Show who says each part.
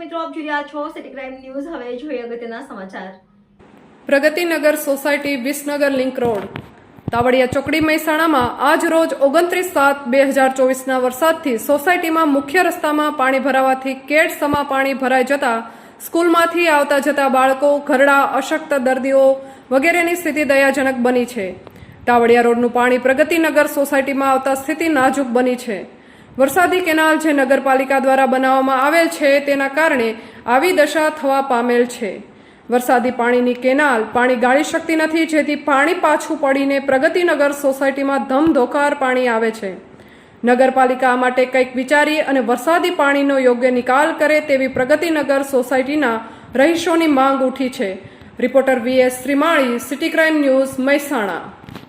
Speaker 1: મિત્રો, આપ જોઈ રહ્યા છો સિટી ક્રાઇમ ન્યૂઝ હવે જોઈએ અગત્યના સમાચાર.
Speaker 2: Pragatinagar society Visnagar link road. Tavadiya ચોકડી મહેસાણામાં આજ રોજ ઓગણત્રીસ સાત બે હજાર ચોવીસના વરસાદથી સોસાયટીમાં મુખ્ય રસ્તામાં પાણી ભરાવાથી કેડ સમા પાણી ભરાઈ જતા સ્કૂલમાંથી આવતા જતા બાળકો, ઘરડા, અશક્ત દર્દીઓ વગેરેની સ્થિતિ દયાજનક બની છે. તાવડિયા રોડનું પાણી પ્રગતિનગર સોસાયટીમાં આવતા સ્થિતિ નાજુક બની છે. વરસાદી કેનાલ જે નગરપાલિકા દ્વારા બનાવવામાં આવેલ છે, તેના કારણે આવી દશા થવા પામેલ છે. વરસાદી પાણીની કેનાલ પાણી ગાળી શકતી નથી, જેથી પાણી પાછું પડીને પ્રગતિનગર સોસાયટીમાં ધમધોકાર પાણી આવે છે. નગરપાલિકા માટે કંઈક વિચારી અને વરસાદી પાણીનો યોગ્ય નિકાલ કરે તેવી પ્રગતિનગર સોસાયટીના રહીશોની માંગ ઉઠી છે. Reporter VS Shrimali city crime news Mehsana.